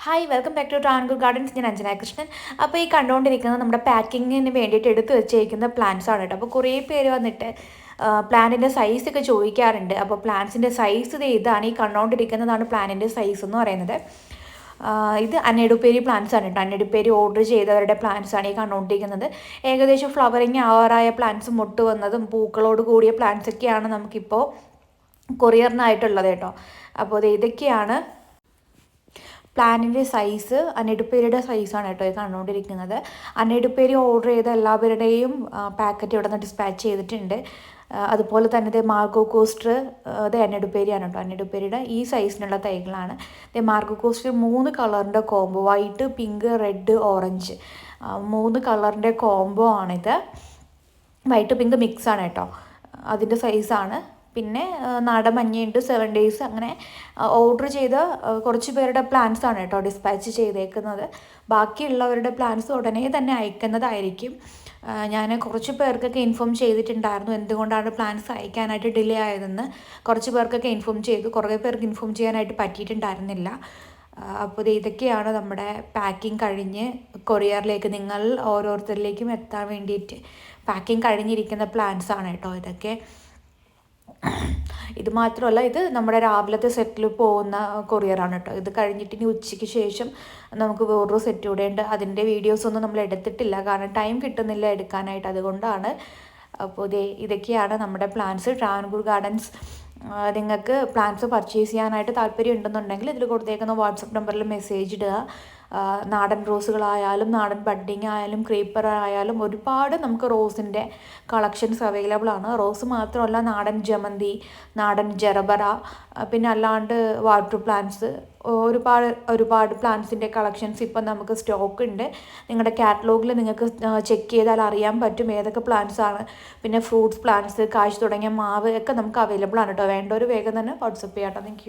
Hi welcome back to Travancore Gardens ഞാൻ അഞ്ജന കൃഷ്ണൻ. അപ്പോൾ ഈ കണ്ടുകൊണ്ടിരിക്കുന്നത് നമ്മുടെ പാക്കിങ്ങിന് വേണ്ടിയിട്ട് എടുത്തു വെച്ചേക്കുന്ന പ്ലാന്റ്സ് ആണ് കേട്ടോ. അപ്പോൾ കുറേ പേര് വന്നിട്ട് പ്ലാന്റിന്റെ സൈസൊക്കെ ചോദിക്കാറുണ്ട്. അപ്പോൾ പ്ലാന്റ്സിന്റെ സൈസ് ഇത് ഇതാണ്. ഈ കണ്ടുകൊണ്ടിരിക്കുന്നതാണ് പ്ലാന്റിന്റെ സൈസ് എന്ന് പറയുന്നത്. ഇത് അന്നടുപ്പേരി പ്ലാന്റ്സ് ആണ് കേട്ടോ. അന്നടുപ്പേരി ഓർഡർ ചെയ്തവരുടെ പ്ലാന്റ്സ് ആണ് ഈ കണ്ടുകൊണ്ടിരിക്കുന്നത് ഏകദേശം ഫ്ലവറിങ് ആവാറായ പ്ലാന്റ്സ് മുട്ട് വന്നതും പൂക്കളോട് കൂടിയ പ്ലാന്റ്സ് ഒക്കെയാണ് നമുക്കിപ്പോൾ കൊറിയറിനായിട്ടുള്ളത് കേട്ടോ. അപ്പോൾ ഇത് ഇതൊക്കെയാണ് പ്ലാനിന്റെ സൈസ് അനടുപ്പേരിയുടെ സൈസാണ് കേട്ടോ കണ്ടുകൊണ്ടിരിക്കുന്നത്. അനടുപ്പേരി ഓർഡർ ചെയ്ത എല്ലാവരുടെയും പാക്കറ്റ് ഇവിടെ നിന്ന് ഡിസ്പാച്ച് ചെയ്തിട്ടുണ്ട്. അതുപോലെ തന്നെ ഇത് മാർഗോ കോസ്റ്റർ ഇത് അന്നെടുപ്പേരിയാണ് കേട്ടോ. അന്നെടുപ്പേരിയുടെ ഈ സൈസിനുള്ള തൈകളാണ്. ഇത് മാർഗോ കോസ്റ്റർ മൂന്ന് കളറിന്റെ combo white pink red orange മൂന്ന് കളറിന്റെ കോംബോ ആണിത്. വൈറ്റ് പിങ്ക് മിക്സ് ആണ് കേട്ടോ. അതിന്റെ സൈസാണ് പിന്നെ നാടൻ മഞ്ഞയുണ്ട് സെവൻ ഡേയ്സ് അങ്ങനെ ഓർഡർ ചെയ്ത കുറച്ച് പേരുടെ പ്ലാൻസ് ആണ് കേട്ടോ ഡിസ്പാച്ച് ചെയ്തേക്കുന്നത്. ബാക്കിയുള്ളവരുടെ പ്ലാൻസ് ഉടനെ തന്നെ അയക്കുന്നതായിരിക്കും. ഞാൻ കുറച്ച് പേർക്കൊക്കെ ഇൻഫോം ചെയ്തിട്ടുണ്ടായിരുന്നു എന്തുകൊണ്ടാണ് പ്ലാൻസ് അയക്കാനായിട്ട് ഡിലേ ആയതെന്ന്. കുറച്ച് പേർക്കൊക്കെ ഇൻഫോം ചെയ്തു കുറേ പേർക്ക് ഇൻഫോം ചെയ്യാനായിട്ട് പറ്റിയിട്ടുണ്ടായിരുന്നില്ല. അപ്പോൾ ഇതൊക്കെയാണ് നമ്മുടെ പാക്കിംഗ് കഴിഞ്ഞ് കൊറിയറിലേക്ക് നിങ്ങൾ ഓരോരുത്തരിലേക്കും എത്താൻ വേണ്ടിയിട്ട് പാക്കിംഗ് കഴിഞ്ഞിരിക്കുന്ന പ്ലാൻസ് ആണ് കേട്ടോ ഇതൊക്കെ. ഇത് മാത്രമല്ല ഇത് നമ്മുടെ രാവിലത്തെ സെറ്റിൽ പോകുന്ന കൊറിയറാണ് കേട്ടോ ഇത് കഴിഞ്ഞിട്ട് ഇനി ഉച്ചയ്ക്ക് ശേഷം നമുക്ക് വേറൊരു സെറ്റ് കൂടെ ഉണ്ട്. അതിന്റെ വീഡിയോസ് ഒന്നും നമ്മൾ എടുത്തിട്ടില്ല. കാരണം ടൈം കിട്ടുന്നില്ല എടുക്കാനായിട്ട്. അതുകൊണ്ടാണ് അപ്പോൾ ഇതേ ഇതൊക്കെയാണ് നമ്മുടെ പ്ലാൻസ് ട്രാവൻകൂർ ഗാർഡൻസ് നിങ്ങൾക്ക് പ്ലാൻസ് പർച്ചേസ് ചെയ്യാനായിട്ട് താല്പര്യം ഉണ്ടെന്നുണ്ടെങ്കിൽ ഇതിൽ കൊടുത്തേക്കുന്ന വാട്സപ്പ് നമ്പറിൽ മെസ്സേജ് ഇടുക. നാടൻ റോസുകളായാലും നാടൻ ബഡ്ഡിങ് ആയാലും ക്രീപ്പർ ആയാലും ഒരുപാട് നമുക്ക് റോസിന്റെ കളക്ഷൻസ് അവൈലബിൾ ആണ്. റോസ് മാത്രമല്ല നാടൻ ജമന്തി നാടൻ ജെറബറ പിന്നെ അല്ലാണ്ട് വാട്ടർ പ്ലാന്റ്സ് ഒരുപാട് ഒരുപാട് പ്ലാന്റ്സിന്റെ കളക്ഷൻസ് ഇപ്പം നമുക്ക് സ്റ്റോക്ക് ഉണ്ട്. നിങ്ങളുടെ കാറ്റലോഗിൽ നിങ്ങൾക്ക് ചെക്ക് ചെയ്താൽ അറിയാൻ പറ്റും ഏതൊക്കെ പ്ലാന്റ്സ് ആണ്. പിന്നെ ഫ്രൂട്ട്സ് പ്ലാന്റ്സ് കാശ് തുടങ്ങിയ മാവ് ഒക്കെ നമുക്ക് അവൈലബിൾ ആണ് കേട്ടോ ഒരു വേഗം തന്നെ വാട്സപ്പ് ചെയ്യാം കേട്ടോ താങ്ക്